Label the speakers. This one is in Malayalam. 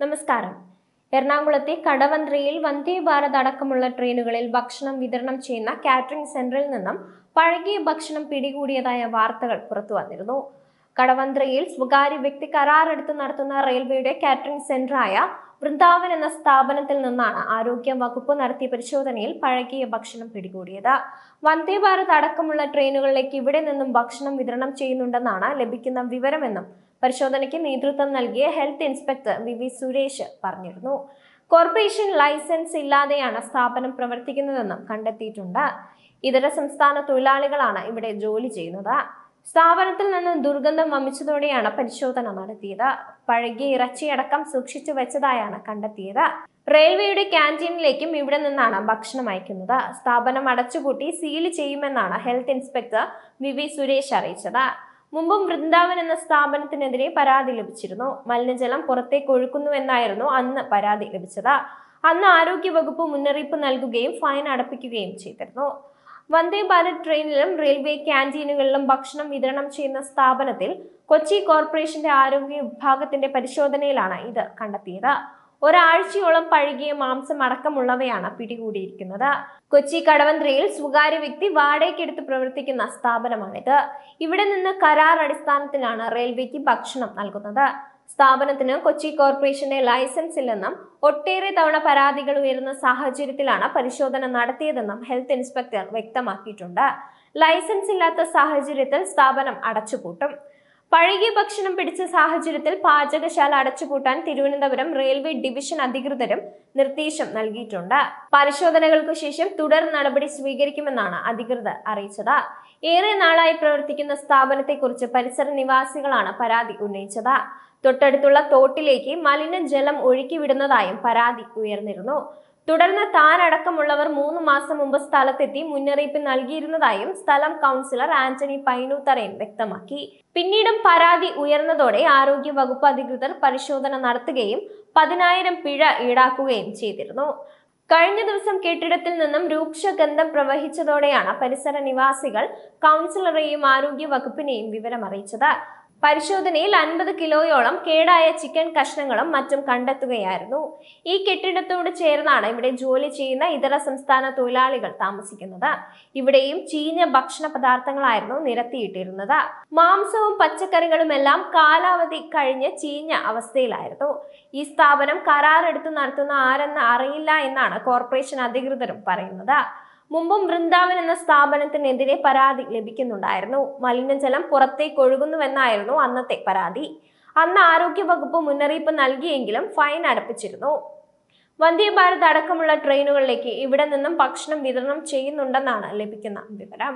Speaker 1: നമസ്കാരം. എറണാകുളത്തെ കടവന്ത്രയിൽ വന്ദേ ഭാരത് അടക്കമുള്ള ട്രെയിനുകളിൽ ഭക്ഷണം വിതരണം ചെയ്യുന്ന കാറ്ററിംഗ് സെന്ററിൽ നിന്നും പഴകിയ ഭക്ഷണം പിടികൂടിയതായ വാർത്തകൾ പുറത്തു വന്നിരുന്നു. കടവന്ത്രയിൽ സ്വകാര്യ വ്യക്തി കരാറെടുത്ത് നടത്തുന്ന റെയിൽവേയുടെ കാറ്ററിംഗ് സെന്ററായ വൃന്ദാവൻ എന്ന സ്ഥാപനത്തിൽ നിന്നാണ് ആരോഗ്യ വകുപ്പ് നടത്തിയ പരിശോധനയിൽ പഴകിയ ഭക്ഷണം പിടികൂടിയത്. വന്ദേ ഭാരത് അടക്കമുള്ള ട്രെയിനുകളിലേക്ക് ഇവിടെ നിന്നും ഭക്ഷണം വിതരണം ചെയ്യുന്നുണ്ടെന്നാണ് ലഭിക്കുന്ന വിവരമെന്നും പരിശോധനയ്ക്ക് നേതൃത്വം നൽകിയ health inspector V V Suresh പറഞ്ഞിരുന്നു. കോർപ്പറേഷൻ ലൈസൻസ് ഇല്ലാതെയാണ് സ്ഥാപനം പ്രവർത്തിക്കുന്നതെന്നും കണ്ടെത്തിയിട്ടുണ്ട്. ഇതര സംസ്ഥാന തൊഴിലാളികളാണ് ഇവിടെ ജോലി ചെയ്യുന്നത്. സ്ഥാപനത്തിൽ നിന്ന് ദുർഗന്ധം വമിച്ചതോടെയാണ് പരിശോധന നടത്തിയത്. പഴകിയ ഇറച്ചിയടക്കം സൂക്ഷിച്ചു വെച്ചതായാണ് കണ്ടെത്തിയത്. റെയിൽവേയുടെ ക്യാന്റീനിലേക്കും ഇവിടെ നിന്നാണ് ഭക്ഷണം അയക്കുന്നത്. സ്ഥാപനം അടച്ചുപൂട്ടി സീൽ ചെയ്യുമെന്നാണ് health inspector V V Suresh അറിയിച്ചത്. മുമ്പും വൃന്ദാവൻ എന്ന സ്ഥാപനത്തിനെതിരെ പരാതി ലഭിച്ചിരുന്നു. മലിനജലം പുറത്തേക്ക് ഒഴുക്കുന്നുവെന്നായിരുന്നു അന്ന് പരാതി ലഭിച്ചത്. അന്ന് ആരോഗ്യ വകുപ്പ് മുന്നറിയിപ്പ് നൽകുകയും ഫൈൻ അടപ്പിക്കുകയും ചെയ്തിരുന്നു. വന്ദേ ഭാരത് ട്രെയിനിലും റെയിൽവേ ക്യാന്റീനുകളിലും ഭക്ഷണം വിതരണം ചെയ്യുന്ന സ്ഥാപനത്തിൽ കൊച്ചി കോർപ്പറേഷന്റെ ആരോഗ്യ വിഭാഗത്തിന്റെ പരിശോധനയിലാണ് ഇത് കണ്ടെത്തിയത്. ഒരാഴ്ചയോളം പഴകിയ മാംസം അടക്കമുള്ളവയാണ് പിടികൂടിയിരിക്കുന്നത്. കൊച്ചി കടവന്ത്രയിൽ സ്വകാര്യ വ്യക്തി വാടകയ്ക്കെടുത്ത് പ്രവർത്തിക്കുന്ന സ്ഥാപനമാണിത്. ഇവിടെ നിന്ന് കരാർ അടിസ്ഥാനത്തിലാണ് റെയിൽവേക്ക് ഭക്ഷണം നൽകുന്നത്. സ്ഥാപനത്തിന് കൊച്ചി കോർപ്പറേഷന്റെ ലൈസൻസ് ഇല്ലെന്നും ഒട്ടേറെ തവണ പരാതികൾ ഉയരുന്ന സാഹചര്യത്തിലാണ് പരിശോധന നടത്തിയതെന്നും ഹെൽത്ത് ഇൻസ്പെക്ടർ വ്യക്തമാക്കിയിട്ടുണ്ട്. ലൈസൻസ് ഇല്ലാത്ത സാഹചര്യത്തിൽ സ്ഥാപനം അടച്ചുപൂട്ടും. പഴകിയ ഭക്ഷണം പിടിച്ച സാഹചര്യത്തിൽ പാചകശാല അടച്ചുപൂട്ടാൻ തിരുവനന്തപുരം റെയിൽവേ ഡിവിഷൻ അധികൃതരും നിർദ്ദേശം നൽകിയിട്ടുണ്ട്. പരിശോധനകൾക്കു ശേഷം തുടർ നടപടി സ്വീകരിക്കുമെന്നാണ് അധികൃതർ അറിയിച്ചത്. ഏറെ നാളായി പ്രവർത്തിക്കുന്ന സ്ഥാപനത്തെക്കുറിച്ച് പരിസര നിവാസികളാണ് പരാതി ഉന്നയിച്ചത്. തൊട്ടടുത്തുള്ള തോട്ടിലേക്ക് മലിനജലം ഒഴുക്കിവിടുന്നതായും പരാതി ഉയർന്നിരുന്നു. തുടർന്ന് താനടക്കമുള്ളവർ മൂന്ന് മാസം മുമ്പ് സ്ഥലത്തെത്തി മുന്നറിയിപ്പ് നൽകിയിരുന്നതായും സ്ഥലം കൗൺസിലർ ആന്റണി പൈനൂത്തറയൻ വ്യക്തമാക്കി. പിന്നീടും പരാതി ഉയർന്നതോടെ ആരോഗ്യ വകുപ്പ് അധികൃതർ പരിശോധന നടത്തുകയും പതിനായിരം പിഴ ഈടാക്കുകയും ചെയ്തിരുന്നു. കഴിഞ്ഞ ദിവസം കെട്ടിടത്തിൽ നിന്നും രൂക്ഷഗന്ധം പ്രവഹിച്ചതോടെയാണ് പരിസര നിവാസികൾ കൗൺസിലറെയും ആരോഗ്യ വകുപ്പിനെയും വിവരം അറിയിച്ചത് പരിശോധനയിൽ അൻപത് കിലോയോളം കേടായ ചിക്കൻ കഷ്ണങ്ങളും മറ്റും കണ്ടെത്തുകയായിരുന്നു. ഈ കെട്ടിടത്തോട് ചേർന്നാണ് ഇവിടെ ജോലി ചെയ്യുന്ന ഇതര സംസ്ഥാന തൊഴിലാളികൾ താമസിക്കുന്നത്. ഇവിടെയും ചീഞ്ഞ ഭക്ഷണ പദാർത്ഥങ്ങളായിരുന്നു നിരത്തിയിട്ടിരുന്നത്. മാംസവും പച്ചക്കറികളും എല്ലാം കാലാവധി കഴിഞ്ഞ് ചീഞ്ഞ അവസ്ഥയിലായിരുന്നു. ഈ സ്ഥാപനം കരാറെടുത്ത് നടത്തുന്ന ആരെന്ന് അറിയില്ല എന്നാണ് കോർപ്പറേഷൻ അധികൃതരും പറയുന്നത്. മുമ്പും വൃന്ദാവൻ എന്ന സ്ഥാപനത്തിനെതിരെ പരാതി ലഭിക്കുന്നുണ്ടായിരുന്നു. മലിനജലം പുറത്തേക്ക് ഒഴുകുന്നുവെന്നായിരുന്നു അന്നത്തെ പരാതി. അന്ന് ആരോഗ്യവകുപ്പ് മുന്നറിയിപ്പ് നൽകിയെങ്കിലും ഫൈൻ അടപ്പിച്ചിരുന്നു. വന്ദേ ഭാരത് അടക്കമുള്ള ട്രെയിനുകളിലേക്ക് ഇവിടെ നിന്നും ഭക്ഷണം വിതരണം ചെയ്യുന്നുണ്ടെന്നാണ് ലഭിക്കുന്ന വിവരം.